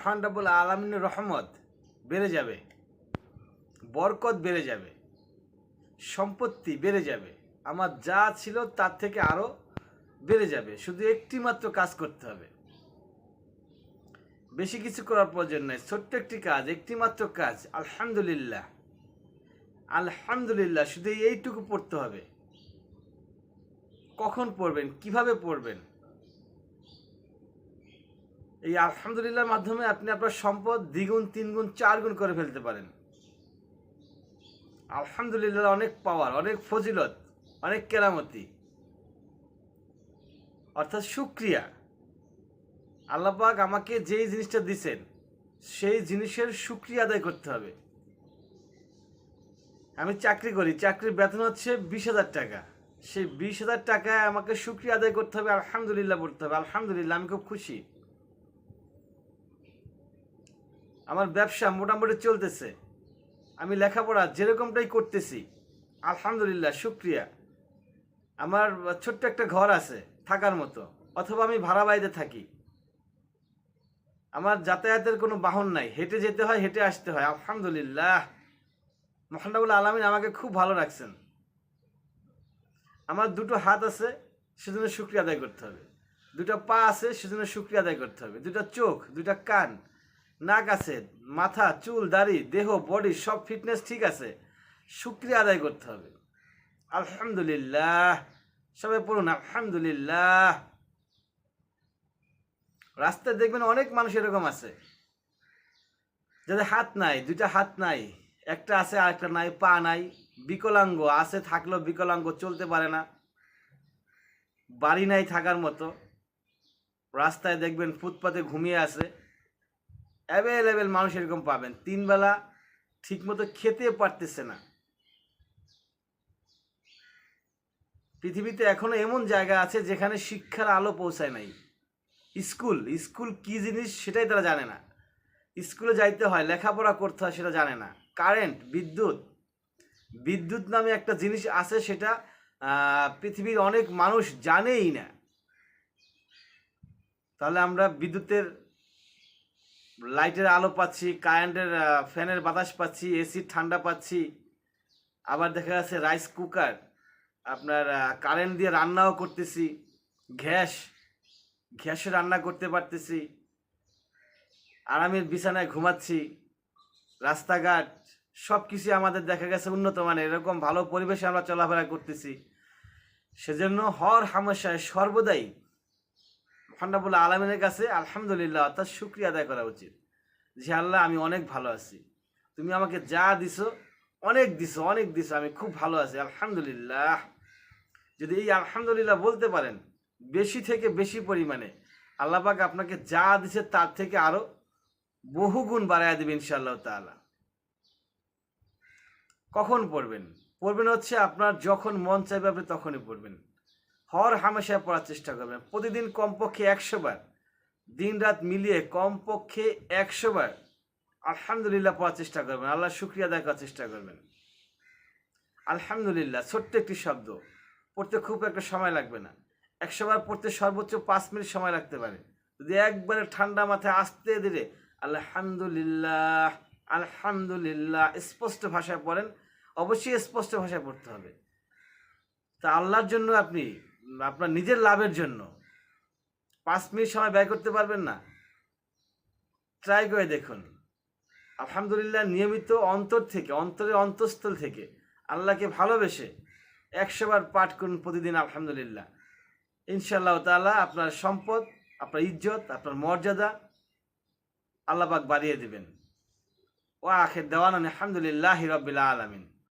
ফান্ডাবুল আলমিনের রহমত বেড়ে যাবে, বরকত বেড়ে যাবে, সম্পত্তি বেড়ে যাবে, আমার যা ছিল তার থেকে আরও বেড়ে যাবে। শুধু একটি মাত্র কাজ করতে হবে। বেশি কিছু করার প্রয়োজন নেই, ছোট্ট একটি কাজ একটি মাত্র কাজ, আলহামদুলিল্লাহ। আলহামদুলিল্লাহ, শুধু এইটুকু পড়তে হবে। কখন পড়বেন, কীভাবে পড়বেন? এই আলহামদুলিল্লাহর মাধ্যমে আপনি আপনার সম্পদ দ্বিগুণ, তিনগুণ চার গুণ করে ফেলতে পারেন। আলহামদুলিল্লাহ অনেক পাওয়ার অনেক ফজিলত, অনেক কেরামতি। অর্থাৎ সুক্রিয়া। আল্লাপাক আমাকে যেই জিনিসটা দিছেন, সেই জিনিসের সুক্রিয়া আদায় করতে হবে। আমি চাকরি করি, চাকরির বেতন হচ্ছে বিশ হাজার টাকা। সেই বিশ হাজার টাকায় আমাকে সুক্রিয়া আদায় করতে হবে, আলহামদুলিল্লাহ পড়তে হবে। আলহামদুলিল্লাহ, আমি খুব খুশি। আমার ব্যবসা মোটামুটি চলতেছে। আমি লেখাপড়া যেরকমটাই করতেছি, আলহামদুলিল্লাহ, শুক্রিয়া। আমার ছোট্ট একটা ঘর আছে, থাকার মতো, অথবা আমি ভাড়া বাড়িতে থাকি। আমার যাতায়াতের কোনো বাহন নাই, হেঁটে যেতে হয়, হেঁটে আসতে হয়, আলহামদুলিল্লাহ। মোহাম্মদুল আলমিন আমাকে খুব ভালো রাখছেন। আমার দুটো হাত আছে, সেজন্য শুক্রিয়া আদায় করতে হবে। দুটো পা আছে, সেজন্য শুক্রিয়া আদায় করতে হবে। দুটো চোখ, দুটো কান নাক আছে, মাথা, চুল, দাড়ি, দেহ বডি সব ফিটনেস ঠিক আছে। শুক্রিয়া আদায় করতে হবে। আলহামদুলিল্লাহ। সবাই পড়ুন, আলহামদুলিল্লাহ। রাস্তায় দেখবেন অনেক মানুষ এরকম আছে। যাদের হাত নাই, দুইটা হাত নাই, একটা আছে আর একটা নাই, পা নাই, বিকলাঙ্গ, আছে থাকলেও বিকলাঙ্গ, চলতে পারে না। বাড়ি নাই থাকার মতো। রাস্তায় দেখবেন ফুটপাতে ঘুমিয়ে আছে। অ্যাভেলেবেল মানুষ এরকম পাবেন। তিনবেলা ঠিকমতো খেতে পারতেছে না। পৃথিবীতে এখনও এমন জায়গা আছে যেখানে শিক্ষার আলো পৌঁছায় নাই। স্কুল স্কুল কি জিনিস সেটাই তারা জানে না। স্কুলে যাইতে হয়, লেখাপড়া করতে হয় সেটা জানে না। কারেন্ট, বিদ্যুৎ বিদ্যুৎ নামে একটা জিনিস আছে সেটা পৃথিবীর অনেক মানুষ জানেই না। তাহলে আমরা বিদ্যুতের লাইটের আলো পাচ্ছি, কারেন্টের ফ্যানের বাতাস পাচ্ছি এসির ঠান্ডা পাচ্ছি। আবার দেখা যাচ্ছে রাইস কুকার আপনার কারেন্ট দিয়ে রান্নাও করতেছি, গ্যাস, গ্যাসে রান্না করতে পারতেছি। আরামের বিছানায় ঘুমাচ্ছি, রাস্তাঘাট সব কিছু আমাদের দেখা গেছে উন্নত মানের, এরকম ভালো পরিবেশে আমরা চলাফেরা করতেছি। সেজন্য হর হামেশায় সর্বদাই ফান্ডাবুল আলমিনের কাছে আলহামদুলিল্লাহ, অর্থাৎ শুক্রিয়া আদায় করা উচিত। যে আল্লাহ, আমি অনেক ভালো আছি। তুমি আমাকে যা দিছো, অনেক দিছো অনেক দিছো, আমি খুব ভালো আছি, আলহামদুলিল্লাহ। যদি এই আলহামদুলিল্লাহ বলতে পারেন, বেশি থেকে বেশি পরিমাণে আল্লাহ পাক আপনাকে যা দিছে তার থেকে আরও বহু গুণ বাড়ায় দেবে ইনশাআল্লাহ তাআলা। কখন পড়বেন? পড়বেন হচ্ছে আপনার যখন মন চাইবে আপনি তখনই পড়বেন। হর হামেশায় পড়ার চেষ্টা করবেন। প্রতিদিন কমপক্ষে একশো বার। দিন রাত মিলিয়ে কমপক্ষে একশো বার আলহামদুলিল্লাহ পড়ার চেষ্টা করবেন। আল্লাহ শুক্রিয়া আদায় করার চেষ্টা করবেন। আলহামদুলিল্লাহ, ছোট্ট একটি শব্দ। পড়তে খুব একটা সময় লাগবে না। একশো বার পড়তে সর্বোচ্চ পাঁচ মিনিট সময় লাগতে পারে। যদি একবারে ঠান্ডা মাথায় আসতে দিলে আলহামদুলিল্লাহ আলহামদুলিল্লাহ স্পষ্ট ভাষায় পড়েন, অবশ্যই স্পষ্ট ভাষায় পড়তে হবে। তা আল্লাহর জন্য আপনি আপনার নিজের লাভের জন্য। পাঁচ মিনিট সময় ব্যয় করতে পারবেন না। ট্রাই করে দেখুন। আলহামদুলিল্লাহ, নিয়মিত অন্তর থেকে, অন্তরের অন্তঃস্থল থেকে আল্লাহকে ভালোবেসে একশোবার পাঠ করুন প্রতিদিন, আলহামদুলিল্লাহ। ইনশাআল্লাহ তাআলা আপনার সম্পদ, আপনার ইজ্জত, আপনার মর্যাদা আল্লাহ পাক বাড়িয়ে দেবেন। ও আখের দেওয়ান আলহামদুলিল্লাহ রবিল্লা আলমিন।